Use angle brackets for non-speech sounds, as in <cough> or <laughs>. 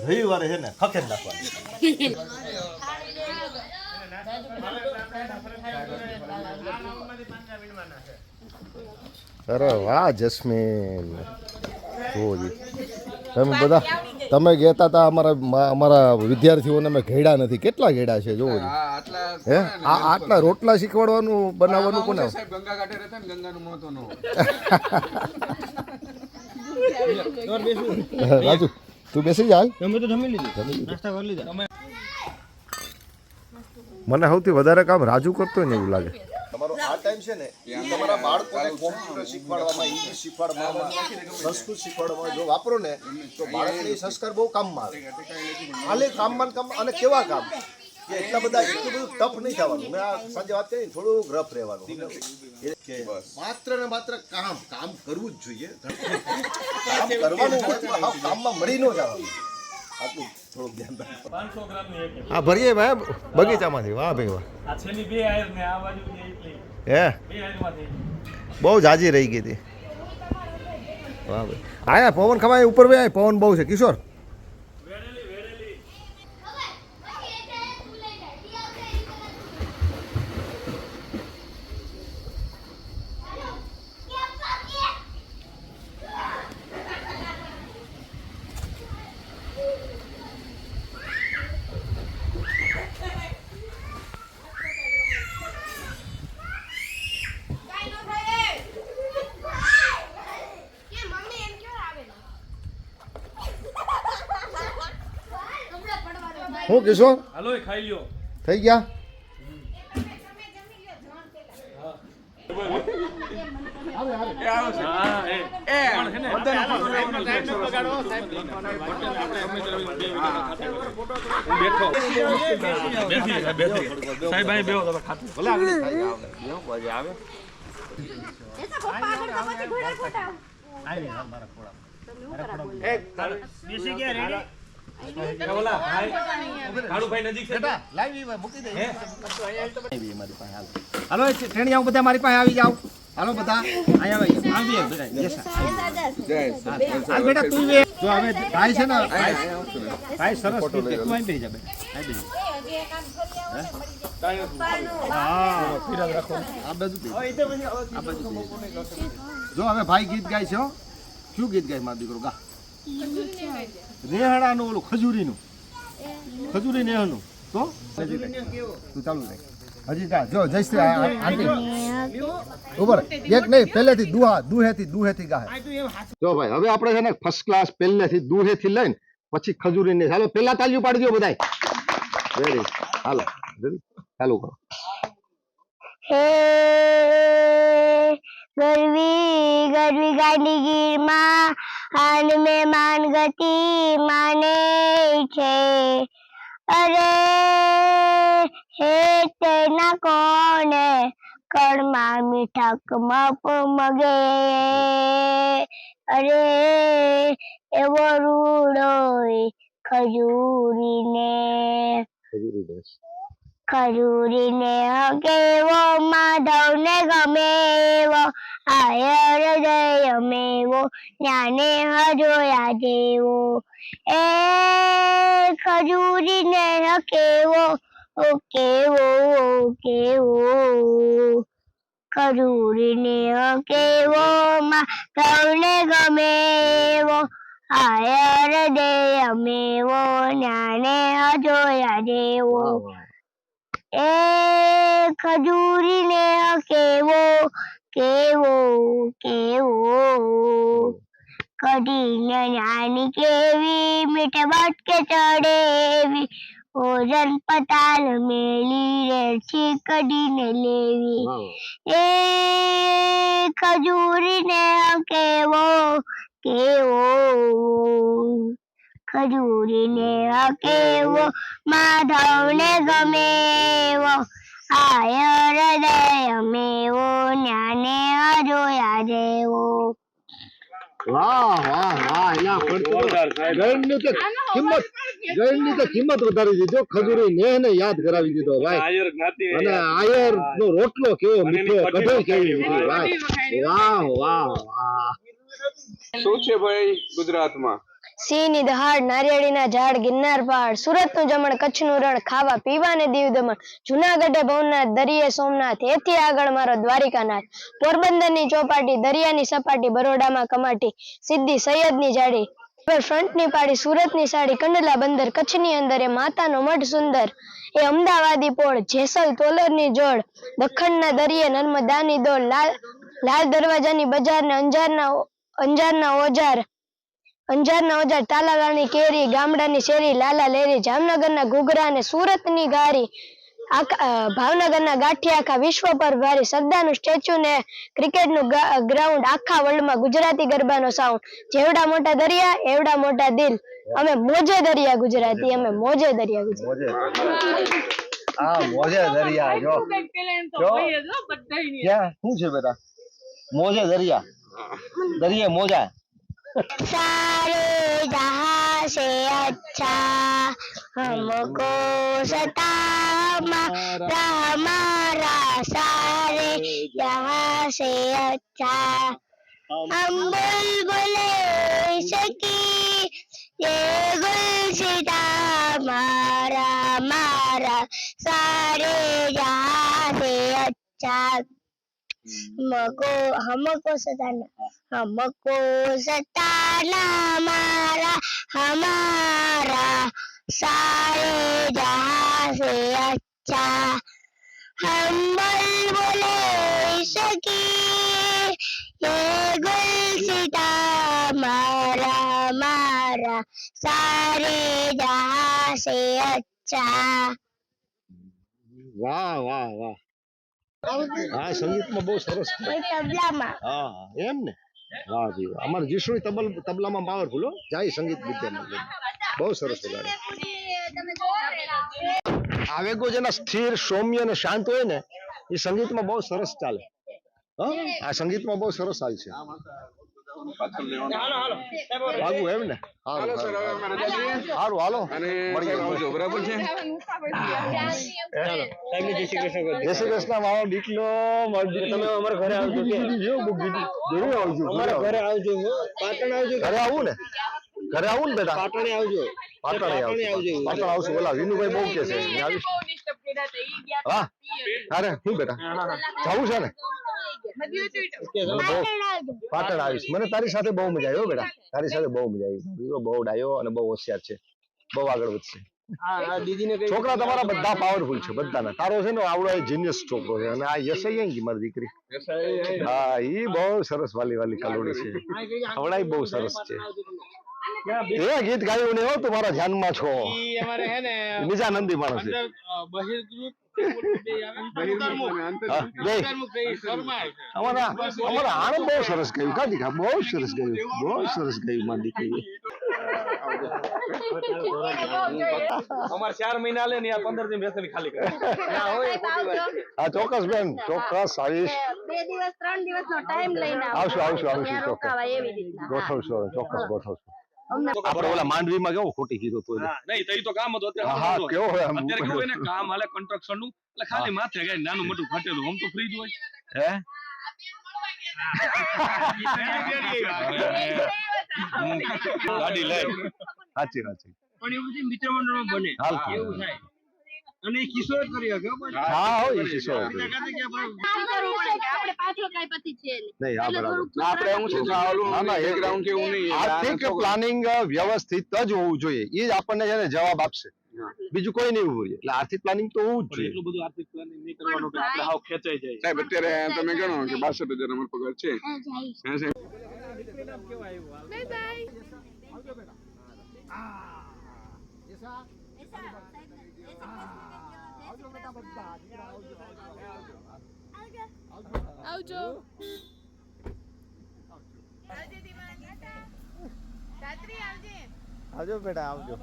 રવિવારે છે ને ખખેર નાખવાની. અરે વાહ જસ્મીન. જોજી તમે બધા તમે કહેતા હતા અમારા અમારા વિદ્યાર્થીઓને અમે ઘેડા નથી. કેટલા ઘેડા છે જોવો હે? આ આટલા રોટલા શીખવાડવાનું બનાવવાનું કોને ગંગા ઘાટે રહેતા ને ગંગાનું મહત્વ નો <laughs> રાજુ તું બેસી જા તમે તો જમી લીધું. નાસ્તા કરી લીધા. મને સૌથી વધારે કામ રાજુ કરતો હોય ને એવું લાગે. તમારો આ ટાઈમ છે ને તમારા બાળકોને કોમ્પ્યુટર શીખવાડવામાં ઇંગ્લિશ શીખવાડવામાં સંસ્કૃત શીખવાડવામાં જો વાપરો ને તો બાળકને સંસ્કાર બહુ કામમાં આવે. ખાલી કામમાં કામ અને કેવા કામ? કે એટલા બધા એટલું બધું ટફ નહીં થવાનું. મેં આ સાંજે વાત કરી થોડું રફ રહેવાનું. કે માત્ર ને માત્ર કામ કામ કરવું જ જોઈએ. કામ કરવાનું હોય કામમાં મળી ન જવાનું. આટલું થોડુંક ધ્યાન રાખો પાંચસો ગ્રામની એક હા ભરીએ ભાઈ બગીચામાંથી. વાહ ભાઈ વાહ. આ છેલ્લી બે આયર ને આ બાજુ એટલી હે? બે આયરમાંથી. બહુ જાજી રહી ગઈ હતી. વાહ ભાઈ. આયા પવન ખમાય ઉપર બે આય. પવન બહુ છે. કિશોર? હું કિશોર હાલો ખાઈ લ્યો. થઈ ગયા? હા બધા મારી પાસે આવી જાઓ હાલો બધા. અહીંયા બેટા તું બે જો હવે ભાઈ છે ને ભાઈ ભાઈ સરસ ગીત ગાય. તું અહીં બેસી જા બેટા. હવે ભાઈ ગીત ગાય છે હો. શું ગીત ગાય મારો દીકરો? ગા. રેહડાનું ઓલું ખજૂરીનું. ખજૂરી નેહનું. તો? તું ચાલુ રાખ. હજી જા. જો જયશ્રી આ- આ- આંટી. ઉપર એક નહીં, પહેલેથી દુહા, દુહેથી દુહેથી ગાહે. જો ભાઈ, હવે આપણે છે ને ફર્સ્ટ ક્લાસ પહેલેથી દુહેથી લઈને પછી ખજૂરી ને ચાલો, પહેલા તાલીઓ પાડી દો બધાય. વેરી હાલો. ચાલુ કરો. હે ગરવી ગરવી ગાડી ગીરમાં હાલ મેં માન ગતિ માને છે. અરે હે તેના કોને કણમાં મીઠા મપ મગે? અરે એવો રૂડો ખજૂરીને. ખજૂરીને માધવને ગમેવો આયર હૃદય મેવો જ્ઞાને હજોયા જેવો. એ ખજૂરીને હકેવો ઓ કેવો ઓ કેવો ખજૂરીને કેવો ગમે એવો આયર હૃદય મેવો જ્ઞાને હજોયા જેવો. એ ખજૂરીને કેવો કેવો કેવો? કઢીને નાની કેવી મીઠે બટકે ચડેવી. ભોજન પતાલ મેલી છે કઢીને લેવી. એ ખજૂરીને કેવો કેવો? ખજૂરીને કેવો માધવને ગમેવો આય હૃદય મેવો જ્ઞાને અજોયા જેવો. વાહ વાહ વાહ એના ગણની તો કિંમત ગણની તો કિંમત વધારી દીધો ખજૂરી ને ને યાદ કરાવી દીધો ભાઈ. અને આયર નો રોટલો કેવો મીઠો કઢોઈ કેવી મીઠી ભાઈ. વાહ વાહ વાહ. શું છે ભાઈ ગુજરાતમાં? સિંહની દહાડ, નારિયેળીના ઝાડ, ગિરનાર પહાડ, સુરતનું જમણ, કચ્છનું રણ, ખાવા, પીવાને દીવ દમણ, જુનાગઢે ભવનાથ, દરિયે સોમનાથ, એથી આગળ મારો દ્વારિકાનાથ, પોરબંદરની ચોપાટી, દરિયાની સપાટી, બરોડામાં કમાટી, સિદ્ધિ સૈયદની જાડી ફ્રન્ટની પાડી સુરતની સાડી, કંડલા બંદર, કચ્છની અંદર એ માતાનો મઠ સુંદર, એ અમદાવાદી પોળ, જેસલ તોલરની જોડ, દખણના દરિયે નર્મદાની દોડ, લાલ લાલ દરવાજાની બજાર ને અંજારના અંજારના ઓજાર અંજારના ઓજાર તાલાલાની કેરી ગામડાની શેરી લાલા લેરી જામનગરના ઘૂઘરા અને સુરતની ગારી ભાવનગરના ગાંઠી આખા વિશ્વ પર ભારી સરદારનું સ્ટેચ્યુ ને ક્રિકેટનું ગ્રાઉન્ડ આખા વર્લ્ડમાં ગુજરાતી ગરબાનો સાઉન્ડ જેવડા મોટા દરિયા એવડા મોટા દિલ. અમે મોજે દરિયા ગુજરાતી અમે મોજે દરિયા ગુજરાતી. મોજે હા મોજે દરિયા જો. જો. શું છે બેટા? મોજે દરિયા. દરિયા મોજા. सारे जहाँ से अच्छा हमको सता हमारा सारे जहाँ से अच्छा हम बुलबुल सकी ये गुलसिता मारा मारा सारे जहाँ से अच्छा हमको हमको सताना हमको सताना हमारा हमारा सारे जहाँ से अच्छा हम बोले सकी ये गुलसिता मारा मारा सारे जहाँ से अच्छा વાહ વાહ વાહ હા સંગીતમાં બહુ સરસ. તબલામાં. હા એમ ને? હા જી અમારે જીશું તબલ તબલામાં પાવરફુલ હો. જાય સંગીત વિદ્યામાં. બહુ સરસ વગાડે આવેગો જેના સ્થિર સૌમ્ય અને શાંત હોય ને એ સંગીતમાં બહુ સરસ ચાલે. હા? આ સંગીતમાં બહુ સરસ હાલ છે. વાગું એમ ને? હાલો સર હવે અમારે રજા જોઈએ. સારું હાલો. અને મળીએ. સાહેબ આવજો બરાબર છે? જય શ્રી કૃષ્ણ મારો દીકરો તમે અમારા ઘરે આવજો કે જો બહુ દીકરી. જરૂર આવજો અમારા ઘરે આવજો પાટણ આવજો. ઘરે આવું ને? ઘરે આવું ને બેટા? પાટણે આવજો. પાટણે આવજો. પાટણ આવશું. બોલા વિનુભાઈ બહુ કે છે. હા. અરે શું બેટા? જવું છે ને? પાટણ આવીશ. મને તારી સાથે બહુ મજા આવી બેટા. તારી સાથે બહુ મજા આવી. દીકરો બહુ ડાયો અને બહુ હોશિયાર છે. બહુ આગળ વધશે. છોકરા તમારા બધા પાવરફુલ છે બધાના. તારો છે ને આવડો જીનિયસ છોકરો છે. અને આ યશ કે મારી દીકરી. હા ઈ બહુ સરસ વાલી વાલી કલોડી છે. હવડાઈ બહુ સરસ છે. એ ગીત ગાયું ને હો તમારા ધ્યાનમાં છો. બીજા <laughs> નંદી માણસ છે. હા, બે. અમારા અમારા આણંદ બહુ સરસ ગાયું. કા દીકરા બહુ સરસ ગાયું. બહુ સરસ ગાયું મારી દીકરી. અમારે ચાર મહિના લે ને આ પંદર દિન બેસી ખાલી કરે. હા ચોક્કસ બેન ચોક્કસ આવીશ બે દિવસ ત્રણ દિવસ નો ટાઈમ લઈને આવો. આવશું આવશું આવશું ત્યાં ચોક્કસ. રોકાવાય એવી રીતના. ગોઠવશું ચોક્કસ ગોઠવશું. આપણે ઓલા માંડવીમાં કેવો ખોટી કીધું તો નહીં તો ઈ તો કામ હતું. હા હા અત્યારે કેવો અત્યારે કેવું હોય કામ હાલે કન્સ્ટ્રક્શનનું એટલે ખાલી માથે કઈ નાનું મોટું ઘટેલું આમ તો ફ્રી જ હોય. હે? ગાડી લઈ સાચી સાચી પણ એવું બધી મિત્ર મંડળમાં બને. એવું થાય. અને કિશોર કરી હા હોય શીશો આપણે કાંઈ પછી છે નહીં. નહીં બરાબર. આપણે હું છે કે ના, ના, નહીં પ્લાનિંગ વ્યવસ્થિત જ હોવું જોઈએ. એ જ આપણને છે ને જવાબ આપશે. બીજું કોઈ નહીં હોય એટલે આર્થિક પ્લાનિંગ તો હોવું જ જોઈએ. એટલું બધું આર્થિક પ્લાનિંગ નહીં કરવાનું કે આપણે હાવ ખેંચાઈ જાય સાહેબ અત્યારે તમે ગણો કે બાસઠ હજાર અમારો પગાર છે. હા, બેટા. આ સાહેબ આવજો આવજો બેટા આવજો